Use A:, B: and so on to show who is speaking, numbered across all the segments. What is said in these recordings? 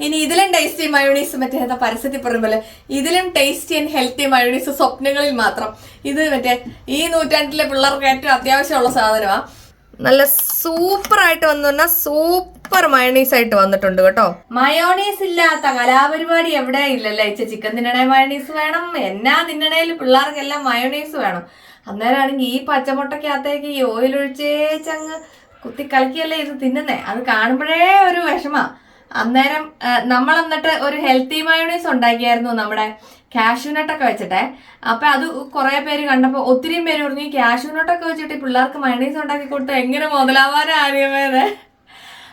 A: ഇനി ഇതിലും tasty mayonnaise മറ്റേ എന്താ പരസ്യത്തിൽ പറഞ്ഞ പോലെ ഇതിലും ടേസ്റ്റി ആൻഡ് ഹെൽത്തി മയോണീസ് സ്വപ്നങ്ങളിൽ മാത്രം. ഇത് മറ്റേ ഈ നൂറ്റാണ്ടിലെ പിള്ളേർക്ക് ഏറ്റവും അത്യാവശ്യമുള്ള സാധനമാണ് നല്ല സൂപ്പർ ആയിട്ട് വന്നു പറഞ്ഞാൽ സൂപ്പർ മയോണീസ് ആയിട്ട് വന്നിട്ടുണ്ട് കേട്ടോ. മയോണീസ് ഇല്ലാത്ത കലാപരിപാടി എവിടെ ഇല്ലല്ലോ? ഇച്ച ചിക്കൻ തിന്നണേ മയോണീസ് വേണം. എന്നാ തിന്നണേൽ പിള്ളേർക്കെല്ലാം മയോണീസ് വേണം. അന്നേരമാണെങ്കിൽ ഈ പച്ചമുട്ടക്കകത്തേക്ക് ഈ ഓയിൽ ഒഴിച്ചേച്ചങ്ങ് കുത്തി കലക്കിയല്ലേ ഇത് തിന്നുന്നേ? അത് കാണുമ്പോഴേ ഒരു വിഷമാ. അന്നേരം നമ്മൾ എന്നിട്ട് ഒരു ഹെൽത്തി മയോണൈസ് ഉണ്ടാക്കിയായിരുന്നു നമ്മുടെ കാഷ്യൂനട്ടൊക്കെ വെച്ചിട്ടെ. അപ്പൊ അത് കുറെ പേര് കണ്ടപ്പോ ഒത്തിരി പേര് പറഞ്ഞു ഈ കാഷ്യൂനട്ടൊക്കെ വെച്ചിട്ട് പിള്ളേർക്ക് മയോണൈസ് ഉണ്ടാക്കി കൊടുത്ത എങ്ങനെ മുതലാവാനാണ്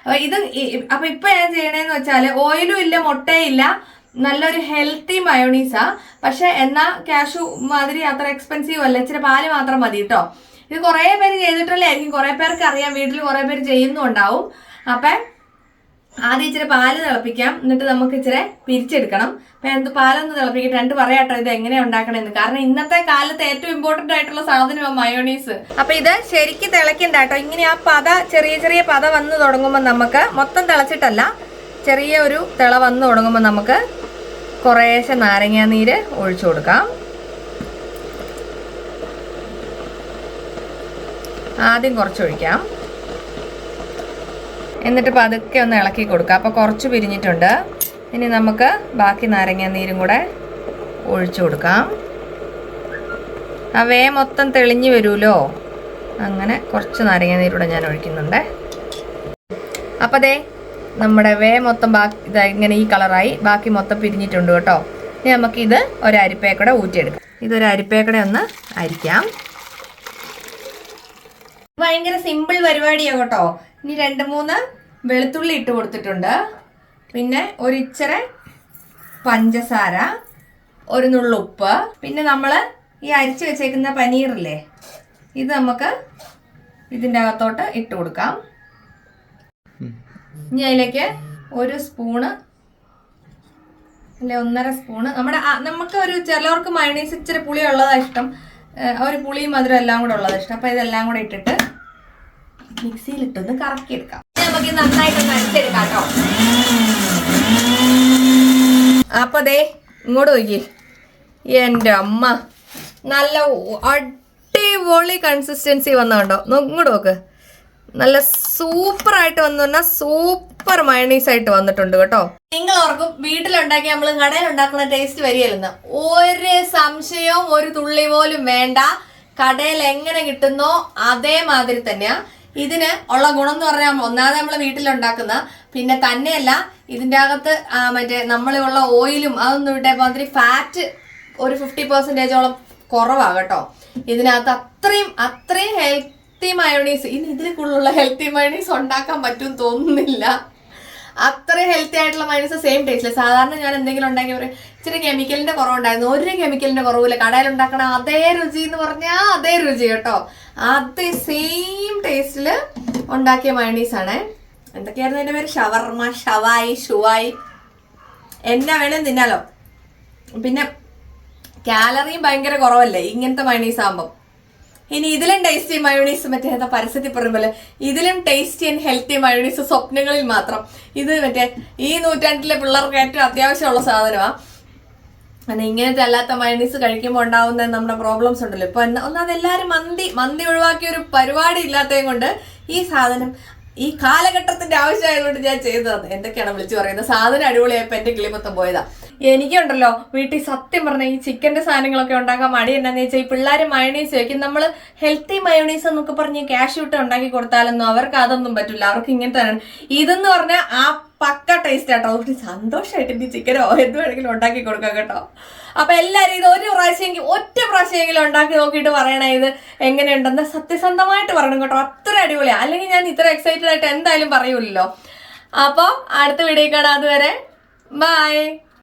A: അപ്പൊ ഇത് അപ്പൊ ഇപ്പൊ ഞാൻ ചെയ്യണേന്ന് വെച്ചാൽ ഓയിലും ഇല്ല മുട്ടയും ഇല്ല. നല്ലൊരു ഹെൽത്തി മയോണീസാ പക്ഷെ എന്നാ കാഷു മാതിരി അത്ര എക്സ്പെൻസീവ് അല്ല ഇച്ചിരി പാൽ മാത്രം മതി കേട്ടോ ഇത് കുറെ പേര് ചെയ്തിട്ടല്ലേ ആയിരിക്കും. കുറെ പേർക്ക് അറിയാം വീട്ടിൽ കുറെ പേര് ചെയ്യുന്നുണ്ടാവും. അപ്പൊ ആദ്യം ഇച്ചിരി പാൽ തിളപ്പിക്കാം. എന്നിട്ട് നമുക്ക് ഇച്ചിരി പിരിച്ചെടുക്കണം. അപ്പൊ എന്ത് പാലൊന്ന് തിളപ്പിക്കട്ടെ. രണ്ട് പറയാട്ടോ ഇത് എങ്ങനെയാ ഉണ്ടാക്കണമെന്ന് കാരണം ഇന്നത്തെ കാലത്ത് ഏറ്റവും ഇമ്പോർട്ടന്റ് ആയിട്ടുള്ള സാധനമാണ് മയോണീസ്. അപ്പൊ ഇത് ശരിക്കും തിളക്കണ്ട കേട്ടോ. ഇങ്ങനെ ആ പത ചെറിയ ചെറിയ പത വന്ന് തുടങ്ങുമ്പോൾ നമുക്ക് മൊത്തം തിളച്ചിട്ടല്ല ചെറിയ ഒരു തിള വന്ന് തുടങ്ങുമ്പോൾ നമുക്ക് കുറേശ്ശെ നാരങ്ങാ നീര് ഒഴിച്ചു കൊടുക്കാം. ആദ്യം കുറച്ചൊഴിക്കാം. എന്നിട്ട് പതുക്കെ ഒന്ന് ഇളക്കി കൊടുക്കുക അപ്പോൾ കുറച്ച് പിരിഞ്ഞിട്ടുണ്ട്. ഇനി നമുക്ക് ബാക്കി നാരങ്ങ നീരും കൂടെ ഒഴിച്ചു കൊടുക്കാം. ആ വേ മൊത്തം തെളിഞ്ഞു വരുമല്ലോ? അങ്ങനെ കുറച്ച് നാരങ്ങ നീരൂടെ ഞാൻ ഒഴിക്കുന്നുണ്ട്. അപ്പം ദേ നമ്മുടെ വേ മൊത്തം ബാക്കി ഇതാ ഇങ്ങനെ ഈ കളറായി. ബാക്കി മൊത്തം പിരിഞ്ഞിട്ടുണ്ട് കേട്ടോ. ഇനി നമുക്കിത് ഒരു അരിപ്പേക്കടെ ഊറ്റിയെടുക്കാം. ഇതൊരു അരിപ്പേക്കട ഒന്ന് അരിക്കാം. ഭയങ്കര സിമ്പിൾ പരിപാടിയാണ് കേട്ടോ. ഇനി രണ്ട് മൂന്ന് വെളുത്തുള്ളി ഇട്ട് കൊടുത്തിട്ടുണ്ട്. പിന്നെ ഒരു ഇച്ചിരി പഞ്ചസാര ഒരു നുള്ളു ഉപ്പ്. പിന്നെ നമ്മൾ ഈ അരിച്ചു വെച്ചേക്കുന്ന പനീറില്ലേ ഇത് നമുക്ക് ഇതിന്റെ അകത്തോട്ട് ഇട്ട് കൊടുക്കാം. ഇനി അതിലേക്ക് ഒരു സ്പൂണ് അല്ലെ ഒന്നര സ്പൂണ്. നമ്മുടെ നമുക്ക് ഒരു ചിലവർക്ക് മയണീസ് ഇച്ചിരി പുളി ഉള്ളതാണ് ഇഷ്ടം ഒരു പുളിയും മധുരം എല്ലാം കൂടെ ഉള്ളതാണ് ഇഷ്ടം. അപ്പോൾ ഇതെല്ലാം കൂടെ ഇട്ടിട്ട് മിക്സിയിലിട്ടൊന്ന് കറക്കിയെടുക്കാം. നമുക്ക് നന്നായിട്ടൊന്ന് അരിച്ചെടുക്കാം കേട്ടോ. അപ്പൊ ദേ ഇങ്ങോട്ട് നോക്കി. എന്റെ അമ്മ. നല്ല അടിപൊളി കൺസിസ്റ്റൻസി വന്ന കണ്ടോ? നോ- ഇങ്ങോട്ട് നോക്ക്. നല്ല സൂപ്പർ ആയിട്ട് വന്നു പറഞ്ഞാൽ സൂപ്പർ മയണീസ് ആയിട്ട് വന്നിട്ടുണ്ട് കേട്ടോ. നിങ്ങൾ ഓർക്കും വീട്ടിലുണ്ടാക്കി നമ്മൾ കടയിൽ ഉണ്ടാക്കുന്ന ടേസ്റ്റ് വരികയല്ലെന്ന്. ഒരു സംശയവും ഒരു തുള്ളി പോലും വേണ്ട. കടയിൽ എങ്ങനെ കിട്ടുന്നോ അതേമാതിരി തന്നെയാ. ഇതിന് ഉള്ള ഗുണം എന്ന് പറഞ്ഞാൽ ഒന്നാമത് നമ്മൾ വീട്ടിലുണ്ടാക്കുന്ന പിന്നെ തന്നെയല്ല ഇതിന്റെ അകത്ത് മറ്റേ നമ്മളുള്ള ഓയിലും അതൊന്നും ഇട്ടേ മാതിരി ഫാറ്റ് ഒരു ഫിഫ്റ്റി പെർസെന്റേജോളം കുറവാണ് കേട്ടോ. ഇതിനകത്ത് അത്രയും അത്രയും ഹെൽത്തി മയോണീസ് ഇനി ഇതിൽ കൂടുതലുള്ള ഹെൽത്തി മയോണീസ് ഉണ്ടാക്കാൻ പറ്റും തോന്നുന്നില്ല. അത്രയും ഹെൽത്തി ആയിട്ടുള്ള മയോണീസ് സെയിം ടേസ്റ്റില്ല സാധാരണ ഞാൻ എന്തെങ്കിലും ഉണ്ടാക്കി പറയും ഇച്ചിരി കെമിക്കലിന്റെ കുറവുണ്ടായിരുന്നു ഒരു കെമിക്കലിന്റെ കുറവില്ല കടയിൽ ഉണ്ടാക്കണ അതേ രുചി എന്ന് പറഞ്ഞാൽ അതേ രുചി കേട്ടോ. അതേ സെയിം ഉണ്ടാക്കിയ മയണീസ് ആണ്. എന്തൊക്കെയായിരുന്നു എന്റെ പേര്? ഷവർമ ഷവായി ഷുവായി. എന്നാ വേണേലും തിന്നാലോ. പിന്നെ കാലറിയും ഭയങ്കര കുറവല്ലേ ഇങ്ങനത്തെ മയണീസ് ആകുമ്പോൾ ഇനി ഇതിലും ടേസ്റ്റി മയോണീസ് മറ്റേ എന്താ പരസ്യത്തിൽ പറയുമ്പോൾ ഇതിലും ടേസ്റ്റി ആൻഡ് ഹെൽത്തി മയോണീസ് സ്വപ്നങ്ങളിൽ മാത്രം. ഇത് മറ്റേ ഈ നൂറ്റാണ്ടിലെ പിള്ളേർക്ക് ഏറ്റവും അത്യാവശ്യമുള്ള സാധനമാണ് അങ്ങനെ ഇങ്ങനത്തെ അല്ലാത്ത മയണീസ് കഴിക്കുമ്പോൾ ഉണ്ടാവുന്ന നമ്മുടെ പ്രോബ്ലംസ് ഉണ്ടല്ലോ. ഇപ്പൊ ഒന്നാമത് എല്ലാവരും മന്തി മന്തി ഒഴിവാക്കിയ ഒരു പരിപാടി ഇല്ലാത്തതും കൊണ്ട് ഈ സാധനം ഈ കാലഘട്ടത്തിന്റെ ആവശ്യമായതുകൊണ്ട് ഞാൻ ചെയ്തതാണ്. എന്തൊക്കെയാണ് വിളിച്ചു പറയുന്നത്? സാധനം അടിപൊളിയായപ്പോ എന്റെ കിളിമൊത്തം പോയതാ. എനിക്കുണ്ടല്ലോ വീട്ടിൽ സത്യം പറഞ്ഞ ഈ ചിക്കന്റെ സാധനങ്ങളൊക്കെ ഉണ്ടാക്കാൻ മടി എന്താണെന്ന് വെച്ചാൽ ഈ പിള്ളേർ മയണീസ് വെക്കും. നമ്മൾ ഹെൽത്തി മയോണീസ് എന്നൊക്കെ പറഞ്ഞ് ക്യാഷ് ഇട്ട് ഉണ്ടാക്കി കൊടുത്താലൊന്നും അവർക്ക് അതൊന്നും പറ്റില്ല. അവർക്ക് ഇങ്ങനെ തന്നെയാണ് ഇതെന്ന് പറഞ്ഞാൽ ആ പക്ക ടേസ്റ്റ് ആട്ടോ. അതുകൊണ്ട് സന്തോഷമായിട്ട് എനിക്ക് ചിക്കനോ എന്ത് വേണമെങ്കിലും ഉണ്ടാക്കി കൊടുക്കാം കേട്ടോ. അപ്പൊ എല്ലാരും ഇത് ഒരു പ്രാവശ്യമെങ്കിലും ഒറ്റ പ്രാവശ്യമെങ്കിലും ഉണ്ടാക്കി നോക്കിയിട്ട് പറയണേ ഇത് എങ്ങനെയുണ്ടെന്ന് സത്യസന്ധമായിട്ട് പറയണം കേട്ടോ. അത്ര അടിപൊളിയാ. അല്ലെങ്കിൽ ഞാൻ ഇത്ര എക്സൈറ്റഡ് ആയിട്ട് എന്തായാലും പറയൂലല്ലോ. അപ്പോൾ അടുത്ത വീഡിയോ കാണാം. അതുവരെ ബൈ